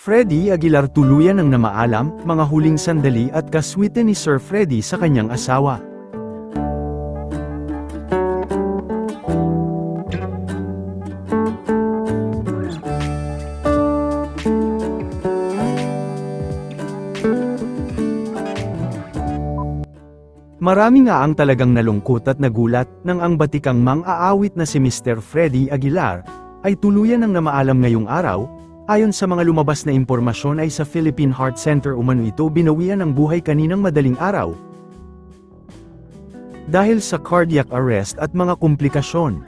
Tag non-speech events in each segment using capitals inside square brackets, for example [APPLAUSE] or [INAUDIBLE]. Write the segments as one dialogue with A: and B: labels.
A: Freddy Aguilar tuluyan ang namaalam, mga huling sandali at kaswite ni Sir Freddy sa kanyang asawa. Marami nga ang talagang nalungkot at nagulat nang ang batikang mang-aawit na si Mr. Freddy Aguilar ay tuluyan ng namaalam ngayong araw, ayon sa mga lumabas na impormasyon ay sa Philippine Heart Center umano ito binawian ng buhay kaninang madaling araw. Dahil sa cardiac arrest at mga komplikasyon.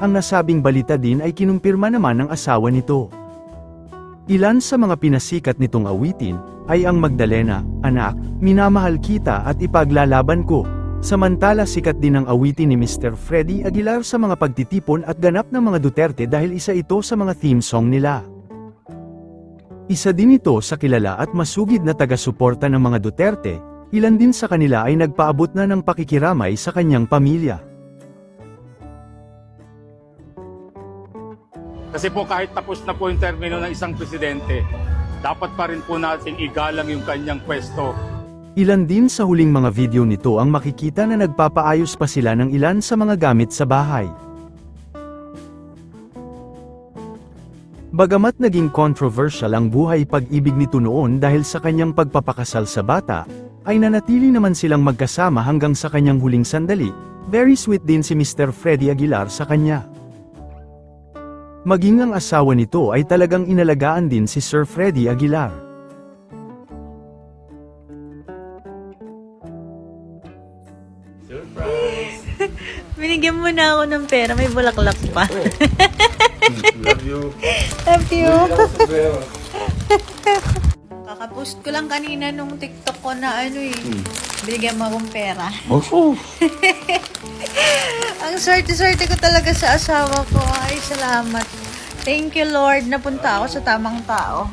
A: Ang nasabing balita din ay kinumpirma naman ng asawa nito. Ilan sa mga pinasikat nitong awitin, ay ang Magdalena, anak, minamahal kita at ipaglalaban ko. Samantala sikat din ang awitin ni Mr. Freddy Aguilar sa mga pagtitipon at ganap ng mga Duterte dahil isa ito sa mga theme song nila. Isa din ito sa kilala at masugid na taga-suporta ng mga Duterte, ilan din sa kanila ay nagpaabot na ng pakikiramay sa kanyang pamilya.
B: Kasi po kahit tapos na po yung termino ng isang presidente, dapat pa rin po natin igalang yung kanyang pwesto.
A: Ilan din sa huling mga video nito ang makikita na nagpapaayos pa sila ng ilan sa mga gamit sa bahay. Bagamat naging controversial ang buhay pag-ibig nito noon dahil sa kanyang pagpapakasal sa bata, ay nanatili naman silang magkasama hanggang sa kanyang huling sandali, very sweet din si Mr. Freddy Aguilar sa kanya. Maging ang asawa nito ay talagang inalagaan din si Sir Freddy Aguilar. [LAUGHS]
C: Binigyan mo na ako ng pera, may bulaklak pa. [LAUGHS]
D: Love you.
C: Love you. [LAUGHS] Kakapost ko lang kanina nung TikTok ko na ano eh. Binigyan mo akong pera.
D: Oh,
C: Ang swerte-swerte ko talaga sa asawa ko. Ay, salamat. Thank you, Lord. Napunta ako sa tamang tao.